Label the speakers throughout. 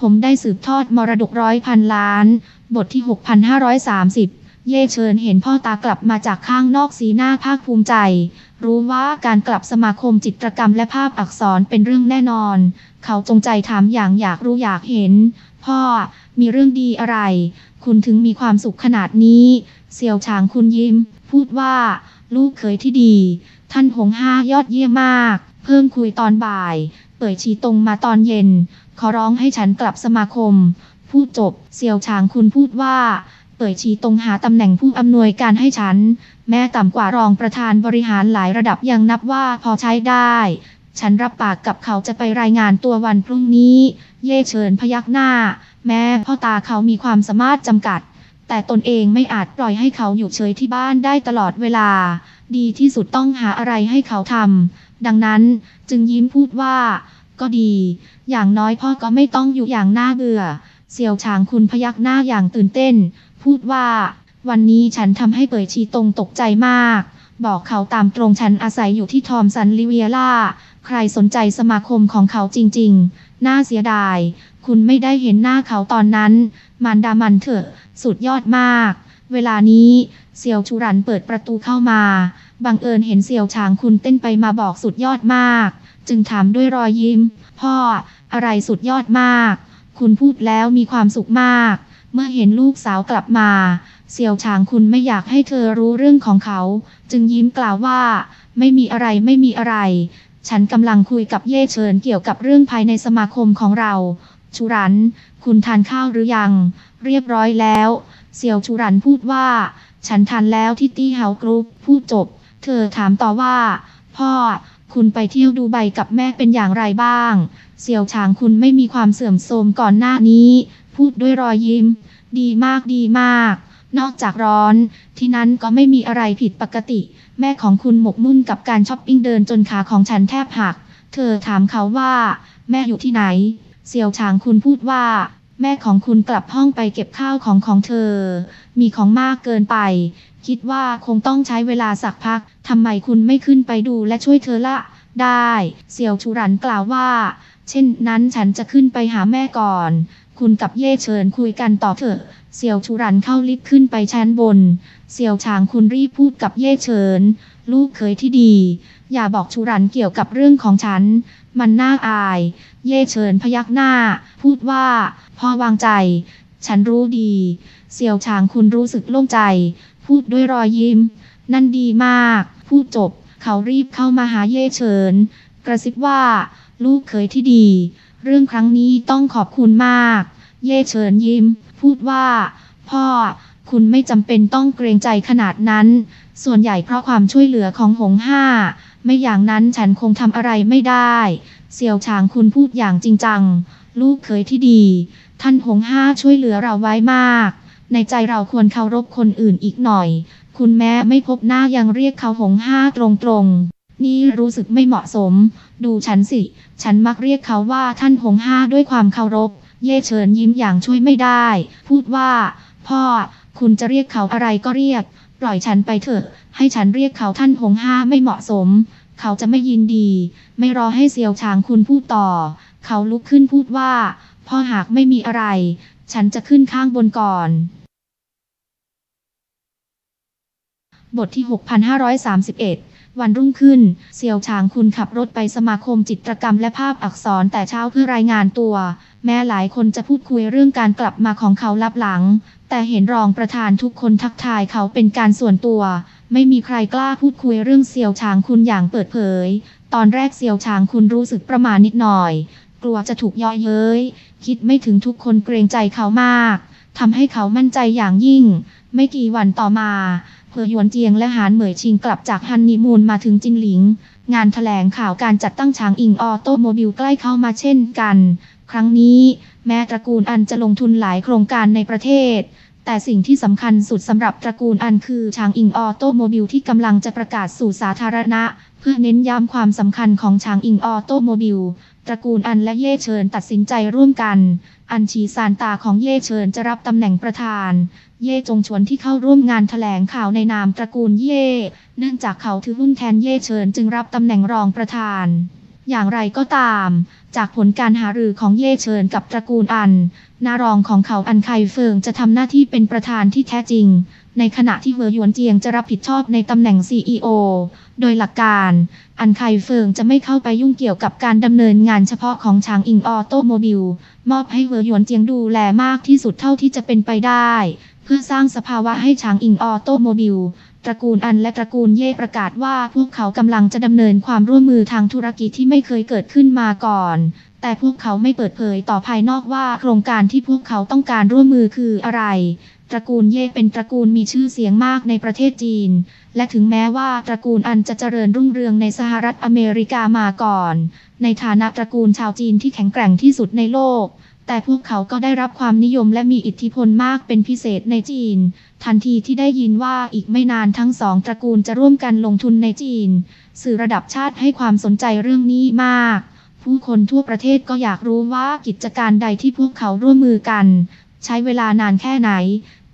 Speaker 1: ผมได้สืบทอดมรดกร้อยพันล้าน บทที่ 6530 เย่เชิญเห็นพ่อตากลับมาจากข้างนอกสีหน้าภาคภูมิใจ รู้ว่าการกลับสมาคมจิตรกรรมและภาพอักษรเป็นเรื่องแน่นอน เขาจงใจถามอย่างอยากรู้อยากเห็น พ่อ มีเรื่องดีอะไร คุณถึงมีความสุขขนาดนี้ เสี่ยวฉางคุณยิ้ม พูดว่า ลูกเคยที่ดี ท่านหงห้ายอดเยี่ยมมาก เพิ่มคุยตอนบ่าย เปิดชีตรงมาตอนเย็น ขอร้องให้ฉันกลับสมาคม พูดจบเสี่ยวฉางคุณพูดว่าเปิดชีตรงหาตำแหน่งผู้อำนวยการให้ฉัน แม้ต่ำกว่ารองประธานบริหารหลายระดับยังนับว่าพอใช้ได้ ฉันรับปากกับเขาจะไปรายงานตัววันพรุ่งนี้ เย่เฉินพยักหน้า แม้พ่อตาเขามีความสามารถจำกัด แต่ตนเองไม่อาจปล่อยให้เขาอยู่เฉยที่บ้านได้ตลอดเวลา ดีที่สุดต้องหาอะไรให้เขาทำ ดังนั้นจึงยิ้มพูดว่า ก็ดี อย่างน้อยพ่อก็ไม่ต้องอยู่อย่างน่าเบื่อ เสี่ยวฉางคุณพยักหน้าอย่างตื่นเต้น พูดว่า วันนี้ฉันทำให้เปิดชีตรงตกใจมาก บอกเขาตามตรงฉันอาศัยอยู่ที่ทอมสันลิเวียล่า ใครสนใจสมาคมของเขาจริง ๆ น่าเสียดาย คุณไม่ได้เห็นหน้าเขาตอนนั้น มันดามันเถอะ สุดยอดมาก เวลานี้เซียวชูรันเปิดประตูเข้ามา บังเอิญเห็นเซียวฉางคุณเต้นไปมาบอกสุดยอดมาก จึงถามด้วยรอยยิ้ม พ่อ อะไรสุดยอดมาก คุณพูดแล้วมีความสุขมาก เมื่อเห็นลูกสาวกลับมา เสี่ยวฉางคุณไม่อยากให้เธอรู้เรื่องของเขา จึงยิ้มกล่าวว่า ไม่มีอะไรไม่มีอะไร ฉันกำลังคุยกับเย่เฉินเกี่ยวกับเรื่องภายในสมาคมของเราชูรัน คุณทานข้าวหรือยัง เรียบร้อยแล้ว เสี่ยวชูรันพูดว่าฉันทานแล้วที่ตี้เฮากรุ๊ปพูดจบ เธอถามต่อว่า พ่อ คุณไปเที่ยวดูใบกับแม่เป็นอย่างไรบ้าง เสี่ยวฉางคุณไม่มีความเสื่อมโทรมก่อนหน้านี้ พูดด้วยรอยยิ้ม ดีมากดีมาก นอกจากร้อน ที่นั้นก็ไม่มีอะไรผิดปกติ แม่ของคุณหมกมุ่นกับการช้อปปิ้งเดินจนขาของฉันแทบหัก เธอถามเขาว่า แม่อยู่ที่ไหน เสี่ยวฉางคุณพูดว่า แม่ของคุณกลับห้องไปเก็บข้าวของของเธอ มีของมากเกินไป คิดว่าคงต้องใช้เวลาสักพัก ทำไมคุณไม่ขึ้นไปดูและช่วยเธอละ ได้ เสี่ยวชูรันกล่าวว่า เช่นนั้นฉันจะขึ้นไปหาแม่ก่อน คุณกับเย่เฉินคุยกันต่อเถอะ เสี่ยวชูรันเข้าลิฟต์ขึ้นไปชั้นบน เสี่ยวฉางคุณรีบพูดกับเย่เฉินลูกเคยที่ดี อย่าบอกชูรันเกี่ยวกับเรื่องของฉัน มันน่าอาย เย่เฉินพยักหน้า พูดว่า พ่อวางใจ ฉันรู้ดี เสี่ยวฉางคุณรู้สึกโล่งใจ พูดด้วยรอยยิ้ม นั่นดีมาก พูดจบ เขารีบเข้ามาหาเย่เฉิน กระซิบว่า ลูกเคยที่ดี เรื่องครั้งนี้ต้องขอบคุณมาก เย่เฉินยิ้ม พูดว่า พ่อคุณไม่จำเป็นต้องเกรงใจขนาดนั้น ส่วนใหญ่เพราะความช่วยเหลือของหงห้า ไม่อย่างนั้นฉันคงทำอะไรไม่ได้ เสี่ยวฉางคุณพูดอย่างจริงจัง ลูกเคยที่ดี ท่านหงห้าช่วยเหลือเราไว้มาก ในใจเราควรเคารพคนอื่นอีกหน่อย คุณแม้ไม่พบหน้ายังเรียกเขาหงห้าตรงๆนี่รู้สึกไม่เหมาะสม ดูฉันสิ ฉันมักเรียกเขาว่าท่านหงห้าด้วยความเคารพ เย่เฉินยิ้มอย่างช่วยไม่ได้ พูดว่า พ่อ คุณจะเรียกเขาอะไรก็เรียก ปล่อยฉันไปเถอะ ให้ฉันเรียกเขาท่านหงห้าไม่เหมาะสม เขาจะไม่ยินดี ไม่รอให้เซียวฉางคุณพูดต่อ เขาลุกขึ้นพูดว่า พ่อหากไม่มีอะไร ฉันจะขึ้นข้างบนก่อน บทที่ 6531วันรุ่งขึ้น เซียวฉางคุณขับรถไปสมาคมจิตรกรรมและภาพอักษรแต่เช้าเพื่อรายงานตัว แม้หลายคนจะพูดคุยเรื่องการกลับมาของเขาลับหลัง แต่เห็นรองประธานทุกคนทักทายเขาเป็นการส่วนตัว ไม่มีใครกล้าพูดคุยเรื่องเซียวฉางคุณอย่างเปิดเผย ตอนแรกเซียวฉางคุณรู้สึกประมาณนิดหน่อย กลัวจะถูกย่อเย้ย คิดไม่ถึงทุกคนเกรงใจเขามากทำให้เขามั่นใจอย่างยิ่ง ไม่กี่วันต่อมาเพอหยวนเจียงและหานเหมยชิงกลับจากฮันนีมูนมาถึงจินหลิง งานถแถลงข่าวการจัดตั้งช้างอิงออโตโมบิลใกล้เข้ามาเช่นกัน ครั้งนี้แม้ตระกูลอันจะลงทุนหลายโครงการในประเทศ แต่สิ่งที่สำคัญสุดสำหรับตระกูลอันคือช้างอิงออโตโมบิลที่กำลังจะประกาศสู่สาธารณะ เพื่อเน้นย้ำความสำคัญของช้างอิงออโตโมบิลตระกูลอันและเย่เชิญตัดสินใจร่วมกัน อันชีซานตาของเย่เชิญจะรับตำแหน่งประธาน เย่จงชวนที่เข้าร่วมงานถแถลงข่าวในนามตระกูลเย่ เนื่องจากเขาถือหุ้นแทนเย่เชิญจึงรับตำแหน่งรองประธาน อย่างไรก็ตาม จากผลการหารือของเย่เฉินกับตระกูลอัน นารองของเขาอันไคเฟิงจะทำหน้าที่เป็นประธานที่แท้จริง ในขณะที่เวอหยวนเจียงจะรับผิดชอบในตำแหน่ง CEO โดยหลักการ อันไคเฟิงจะไม่เข้าไปยุ่งเกี่ยวกับการดำเนินงานเฉพาะของชางอิงออโตโมบิล มอบให้เวอหยวนเจียงดูแลมากที่สุดเท่าที่จะเป็นไปได้ เพื่อสร้างสภาวะให้ชางอิงออโตโมบิล ตระกูลอันและตระกูลเย่ประกาศว่าพวกเขากำลังจะดำเนินความร่วมมือทางธุรกิจที่ไม่เคยเกิดขึ้นมาก่อน แต่พวกเขาไม่เปิดเผยต่อภายนอกว่าโครงการที่พวกเขาต้องการร่วมมือคืออะไรตระกูลเย่เป็นตระกูลมีชื่อเสียงมากในประเทศจีน และถึงแม้ว่าตระกูลอันจะเจริญรุ่งเรืองในสหรัฐอเมริกามาก่อน ในฐานะตระกูลชาวจีนที่แข็งแกร่งที่สุดในโลก แต่พวกเขาก็ได้รับความนิยมและมีอิทธิพลมากเป็นพิเศษในจีน ทันทีที่ได้ยินว่าอีกไม่นานทั้งสองตระกูลจะร่วมกันลงทุนในจีน สื่อระดับชาติให้ความสนใจเรื่องนี้มาก ผู้คนทั่วประเทศก็อยากรู้ว่ากิจการใดที่พวกเขาร่วมมือกัน ใช้เวลานานแค่ไหน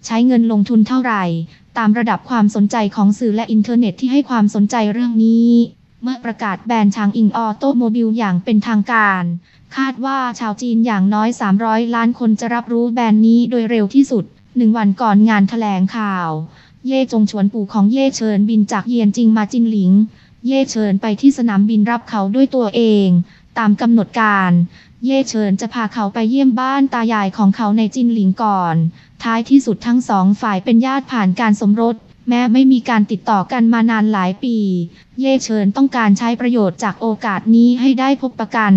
Speaker 1: ใช้เงินลงทุนเท่าไหร่ ตามระดับความสนใจของสื่อและอินเทอร์เน็ตที่ให้ความสนใจเรื่องนี้ เมื่อประกาศแบนชางอิงออโตโมบิลอย่างเป็นทางการ คาดว่าชาวจีนอย่างน้อย 300 ล้านคนจะรับรู้แบนนี้โดยเร็วที่สุดหนึ่งวันก่อนงานถแถลงข่าว เย่จงชวนปู่ของเย่เฉินบินจากเยียนจิงมาจินหลิง เย่เฉินไปที่สนามบินรับเขาด้วยตัวเอง ตามกำหนดการ เย่เฉินจะพาเขาไปเยี่ยมบ้านตายายของเขาในจินหลิงก่อน ท้ายที่สุดทั้งสองฝ่ายเป็นญาติผ่านการสมรส แม้ไม่มีการติดต่อกันมานานหลายปี เย่เฉินต้องการใช้ประโยชน์จากโอกาสนี้ให้ได้พบประกัน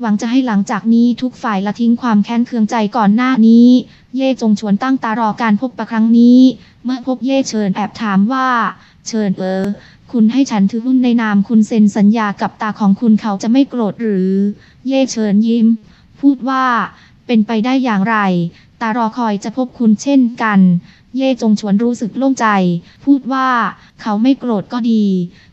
Speaker 1: หวังจะให้หลังจากนี้ทุกฝ่ายละทิ้งความแค้นเคืองใจก่อนหน้านี้ เย่จงชวนตั้งตารอการพบประครั้งนี้ เมื่อพบเย่เฉินแอบถามว่าเฉินเออ คุณให้ฉันถือหุ้นในนามคุณเซ็นสัญญากับตาของคุณเขาจะไม่โกรธหรือ เย่เฉินยิ้ม พูดว่า เป็นไปได้อย่างไร ตารอคอยจะพบคุณเช่นกัน เย่จงชวนรู้สึกโล่งใจ พูดว่าเขาไม่โกรธก็ดี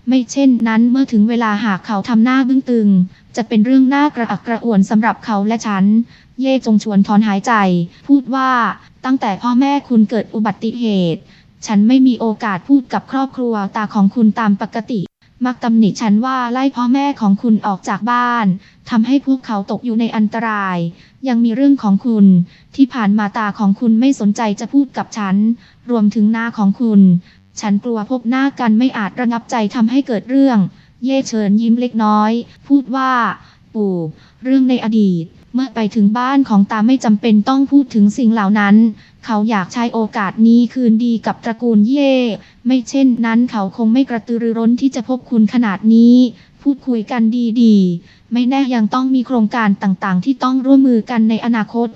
Speaker 1: ไม่เช่นนั้นเมื่อถึงเวลาหากเขาทำหน้าบึ้งตึง จะเป็นเรื่องน่ากระอักกระอ่วนสำหรับเขาและฉัน เย่จงชวนถอนหายใจ พูดว่าตั้งแต่พ่อแม่คุณเกิดอุบัติเหตุ ฉันไม่มีโอกาสพูดกับครอบครัวตาของคุณตามปกติ มักตำหนิฉันว่าไล่พ่อแม่ของคุณออกจากบ้านทำให้พวกเขาตกอยู่ในอันตราย ยังมีเรื่องของคุณ ที่ผ่านมาตาของคุณไม่สนใจจะพูดกับฉัน รวมถึงหน้าของคุณ ฉันกลัวพบหน้ากันไม่อาจระงับใจทำให้เกิดเรื่อง เย่เฉินยิ้มเล็กน้อย พูดว่า ปู่ เรื่องในอดีต เมื่อไปถึงบ้านของตาไม่จำเป็นต้องพูดถึงสิ่งเหล่านั้น เขาอยากใช้โอกาสนี้คืนดีกับตระกูลเย่ ไม่เช่นนั้นเขาคงไม่กระตือรือร้นที่จะพบคุณขนาดนี้ พูดคุยกันดีๆ ไม่แน่ยังต้องมีโครงการต่างๆ ที่ต้องร่วมมือกันในอนาคต